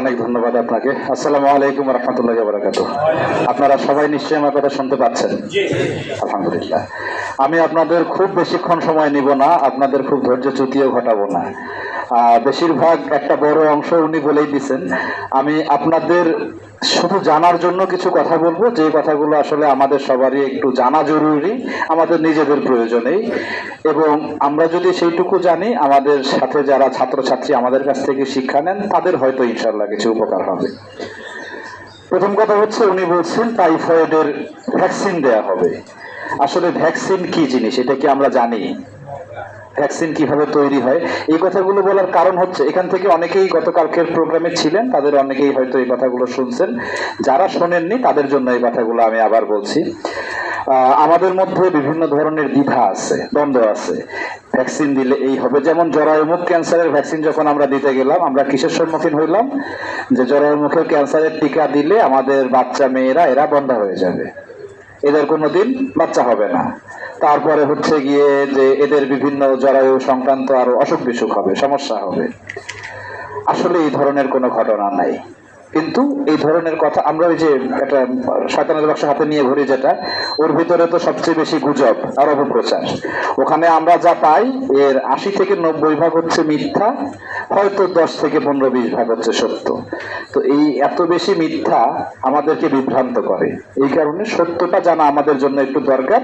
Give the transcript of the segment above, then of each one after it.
অনেক ধন্যবাদ আপনাকে। আসসালামু আলাইকুম রহমতুল্লাহ বারাকাতু আপনারা সবাই নিশ্চয়ই আমার কথা শুনতে পাচ্ছেন? আলহামদুলিল্লাহ। আমি আপনাদের খুব বেশিক্ষণ সময় নিব না, আপনাদের খুব ধৈর্য চ্যুতিও ঘটাবো না। বেশিরভাগ একটা বড় অংশ উনি বলেই দিছেন। আমি আপনাদের শুধু জানার জন্য কিছু কথা বলব, যে কথাগুলো আসলে আমাদের সবারই একটু জানা জরুরি, আমাদের নিজেদের প্রয়োজনেই। এবং আমরা যদি সেইটুকু জানি, আমাদের সাথে যারা ছাত্রছাত্রী আমাদের কাছ থেকে শিক্ষা নেন, তাদের হয়তো ইনশাল্লাহ কিছু উপকার হবে। প্রথম কথা হচ্ছে, উনি বলছেন, টাইফয়েডের ভ্যাকসিন দেয়া হবে। আসলে ভ্যাকসিন কি জিনিস? এটা কি আমরা জানি? ভ্যাকসিন কীভাবে তৈরি হয়? এই কথাগুলো বলার কারণ হচ্ছে, এখান থেকে অনেকেই গতকালকের প্রোগ্রামে ছিলেন, তাদের অনেকেই হয়তো এই কথাগুলো শুনছেন। যারা শোনেননি, তাদের জন্য এই কথাগুলো আমি আবার বলছি। আমাদের মধ্যে বিভিন্ন ধরনের দ্বিধা আছে, দ্বন্দ্ব আছে। ভ্যাকসিন দিলে এই হবে। যেমন জরায়ুমুখ ক্যান্সারের ভ্যাকসিন যখন আমরা দিতে গেলাম, আমরা কিসের সম্মুখীন হইলাম? যে জরায়ুমুখের ক্যান্সারের টিকা দিলে আমাদের বাচ্চা মেয়েরা, এরা বন্ধ হয়ে যাবে। এদের কোনোদিন বাচ্চা হবে না। তারপরে হচ্ছে গিয়ে যে এদের বিভিন্ন জরায়ু সংক্রান্ত আরও অসুখ বিসুখ হবে, সমস্যা হবে। আসলে এই ধরনের কোনো ঘটনা নাই। কিন্তু এই ধরনের কথা, আমরা ওই যে একটা শয়তানের বাক্স হাতে নিয়ে ঘুরি যেটা, ওর ভিতরে তো সবচেয়ে বেশি গুজব আর অপপ্রচার। ওখানে আমরা যা পাই, এর আশি থেকে নব্বই ভাগ হচ্ছে মিথ্যা, হয়তো দশ থেকে পনেরো বিশ ভাগ হচ্ছে সত্য। তো এই এত বেশি মিথ্যা আমাদেরকে বিভ্রান্ত করে। এই কারণে সত্যটা জানা আমাদের জন্য একটু দরকার,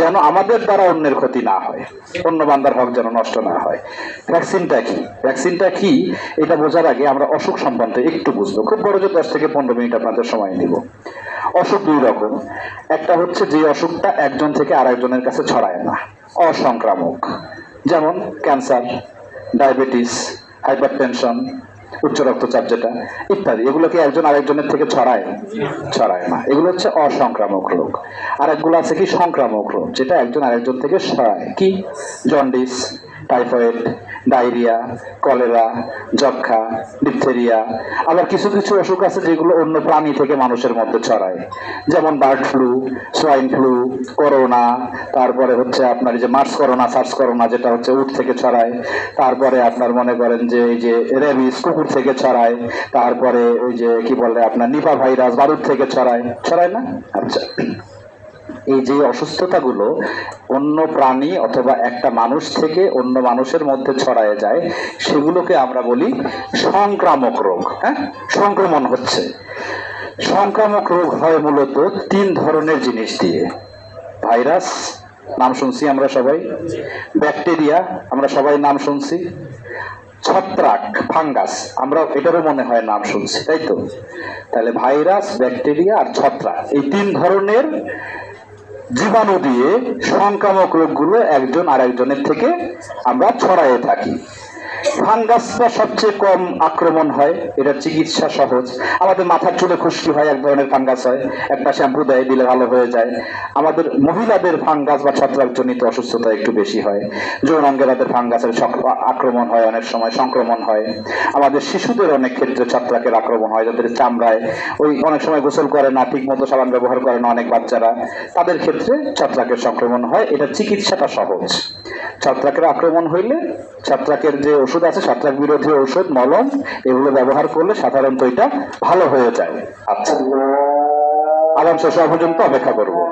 যেন আমাদের দ্বারা অন্যের ক্ষতি না হয়, অন্য বান্দার হক যেন নষ্ট না হয়। ভ্যাকসিনটা কি? ভ্যাকসিনটা কি? এটা বোঝার আগে আমরা অসুখ সম্বন্ধে একটু বুঝব। খুব যে দশ থেকে পনেরো মিনিট আপনাদের সময় নিব। অসুখ দুই রকম। একটা হচ্ছে যে অসুখটা একজন থেকে আরেকজনের কাছে ছড়ায় না, অসংক্রামক। যেমন ক্যান্সার, ডায়াবেটিস হাইপার টেনশন উচ্চ রক্তচাপ যেটা, ইত্যাদি। এগুলোকে একজন আরেকজনের থেকে ছড়ায় ছড়ায় না। এগুলো হচ্ছে অসংক্রামক রোগ। আর একগুলো আছে কি? সংক্রামক রোগ, যেটা একজন আরেকজন থেকে ছড়ায়। কি? জন্ডিস, টাইফয়েড ডায়রিয়া, কলেরা যক্ষা ডিপথেরিয়া আবার কিছু কিছু অসুখ আছে যেগুলো অন্য প্রাণী থেকে মানুষের মধ্যে ছড়ায়। যেমন bird flu swine flu corona তারপরে হচ্ছে আপনার যে মার্স করোনা সার্স করোনা যেটা হচ্ছে উট থেকে ছড়ায়। তারপরে আপনার মনে করেন যে এই যে রেবিস কুকুর থেকে ছড়ায়। তারপরে ওই যে কি বলে আপনার নিপা ভাইরাস বারুদ থেকে ছড়ায়। ছড়ায় না? আচ্ছা। এই যে অসুস্থতাগুলো অন্য প্রাণী অথবা একটা মানুষ থেকে অন্য মানুষের মধ্যে ছড়ায় যায়, সেগুলোকে আমরা বলি সংক্রামক রোগ হ্যাঁ? সংক্রমণ হচ্ছে। সংক্রামক রোগ হয় মূলত তিন ধরনের জিনিস দিয়ে। ভাইরাস, নাম শুনছি আমরা সবাই। ব্যাকটেরিয়া, আমরা সবাই নাম শুনছি। ছত্রাক, ফাঙ্গাস আমরা এটারও মনে হয় নাম শুনছি, তাই তো? তাহলে ভাইরাস, ব্যাকটেরিয়া আর ছত্রাক, এই তিন ধরনের জীবাণু দিয়ে সংক্রামক রোগগুলো একজন আরেকজনের থেকে আমরা ছড়াইয়ে থাকি। ফাঙ্গাসটা সবচেয়ে কম আক্রমণ হয়, এটা চিকিৎসা সহজ। আমাদের মাথার চুলে খুশকি হয়, এক ধরনের ফাঙ্গাস হয়। একটা শ্যাম্পু দেয় দিলে ভালো হয়ে যায়। আমাদের মহিলাদের ফাঙ্গাস বা ছত্রাকজনিত অসুস্থতা একটু বেশি হয়। যৌনাঙ্গে তাদের ফাঙ্গাসের আক্রমণ হয় অনেক সময়, সংক্রমণ হয়। আমাদের শিশুদের অনেক ক্ষেত্রে ছত্রাকের আক্রমণ হয়, যাদের চামড়ায় ওই অনেক সময় গোসল করে না ঠিক মতো সাবান ব্যবহার করে না অনেক বাচ্চারা। তাদের ক্ষেত্রে ছত্রাকের সংক্রমণ হয়, এটা চিকিৎসাটা সহজ। ছত্রাকের আক্রমণ হইলে ছত্রাকের যে ওষুধ আছে ছত্রাক বিরোধী ঔষধ, মলম, এগুলো ব্যবহার করলে সাধারণত এটা ভালো হয়ে যায়। আচ্ছা। আগাম শেষ পর্যন্ত অপেক্ষা করব।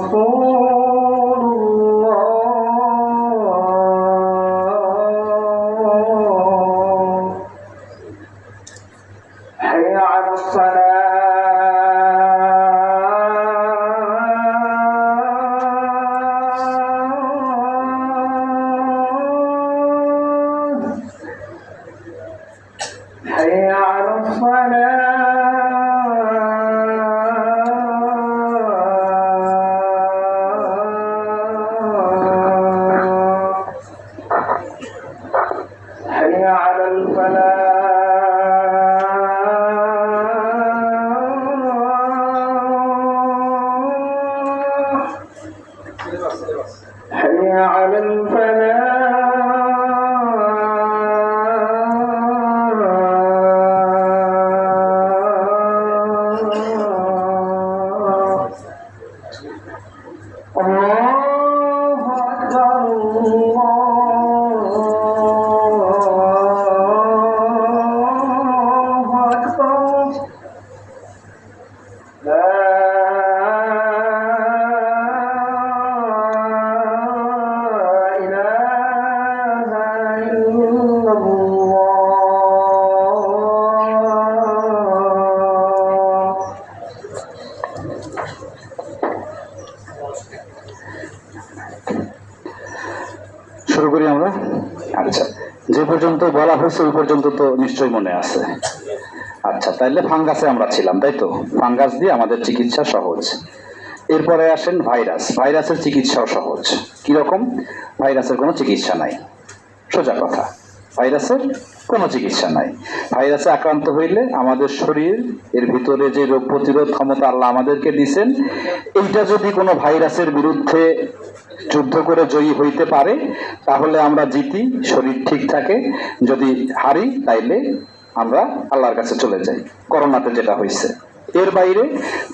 gospel. পর্যন্ত বলা হয়েছে ওই পর্যন্ত তো নিশ্চয়ই মনে আছে। আচ্ছা তাইলে ফাঙ্গাসে আমরা ছিলাম, তাই তো? ফাঙ্গাস দিয়ে আমাদের চিকিৎসা সহজ। এরপরে আসেন ভাইরাস। ভাইরাসের চিকিৎসাও সহজ। কীরকম ভাইরাসের কোনো চিকিৎসা নাই। সোজা কথা। ভাইরাসের কোনো চিকিৎসা নাই। ভাইরাসে আক্রান্ত হইলে আমাদের শরীর, এর ভিতরে যে রোগ প্রতিরোধ ক্ষমতা আল্লাহ আমাদেরকে দিছেন, এইটা যদি কোনো ভাইরাসের বিরুদ্ধে যুদ্ধ করে জয়ী হইতে পারে, তাহলে আমরা জিতি, শরীর ঠিক থাকে। যদি হারি, তাইলে আমরা আল্লাহর কাছে চলে যাই, করোনাতে যেটা হয়েছে এর বাইরে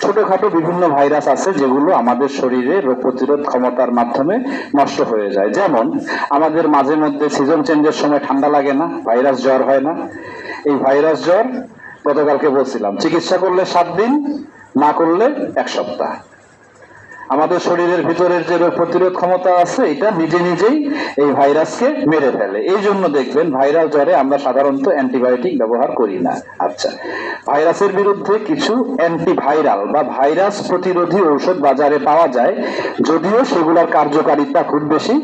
ছোটখাটো বিভিন্ন ভাইরাস আছে, যেগুলো আমাদের শরীরে রোগ প্রতিরোধ ক্ষমতার মাধ্যমে নষ্ট হয়ে যায়। যেমন, আমাদের মাঝে মধ্যে সিজন চেঞ্জের সময় ঠান্ডা লাগে না, ভাইরাস জ্বর হয় না। এই ভাইরাস জ্বর গতকালকে বলছিলাম, চিকিৎসা করলে সাত দিন, না করলে এক সপ্তাহ। আমাদের শরীরের ভিতরের যে রোগ প্রতিরোধ ক্ষমতা আছে, এটা নিজে নিজেই এই ভাইরাসকে মেরে ফেলে। এই জন্য দেখবেন ভাইরাস জ্বরে আমরা সাধারণত অ্যান্টিবায়োটিক ব্যবহার করি না। আচ্ছা ভাইরাসের বিরুদ্ধে কিছু অ্যান্টিভাইরাল বা ভাইরাস প্রতিরোধী ঔষধ বাজারে পাওয়া যায়, যদিও সেগুলোর কার্যকারিতা খুব বেশি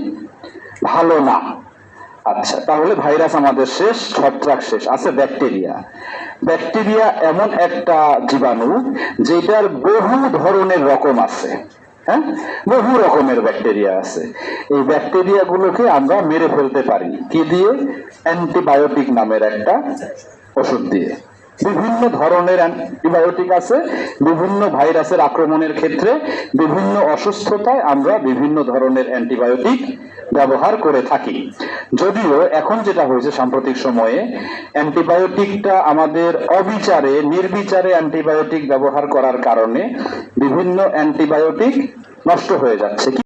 ভালো না। আচ্ছা তাহলে ভাইরাস আমাদের শেষ, ছত্রাক শেষ। আছে ব্যাকটেরিয়া। ব্যাকটেরিয়া এমন একটা জীবাণু যেটার বহু ধরনের রকম আছে। হ্যাঁ? বহু রকমের ব্যাকটেরিয়া আছে। এই ব্যাকটেরিয়া গুলোকে আমরা মেরে ফেলতে পারি। কি দিয়ে? অ্যান্টিবায়োটিক নামের একটা ওষুধ দিয়ে। বিভিন্ন ধরনের অ্যান্টিবায়োটিক আছে, বিভিন্ন ভাইরাসের আক্রমণের ক্ষেত্রে বিভিন্ন অসুস্থতায় আমরা বিভিন্ন ধরনের অ্যান্টিবায়োটিক ব্যবহার করে থাকি। যদিও এখন যেটা হয়েছে সাম্প্রতিক সময়ে অ্যান্টিবায়োটিকটা আমাদের অবিচারে, নির্বিচারে অ্যান্টিবায়োটিক ব্যবহার করার কারণে বিভিন্ন অ্যান্টিবায়োটিক নষ্ট হয়ে যাচ্ছে।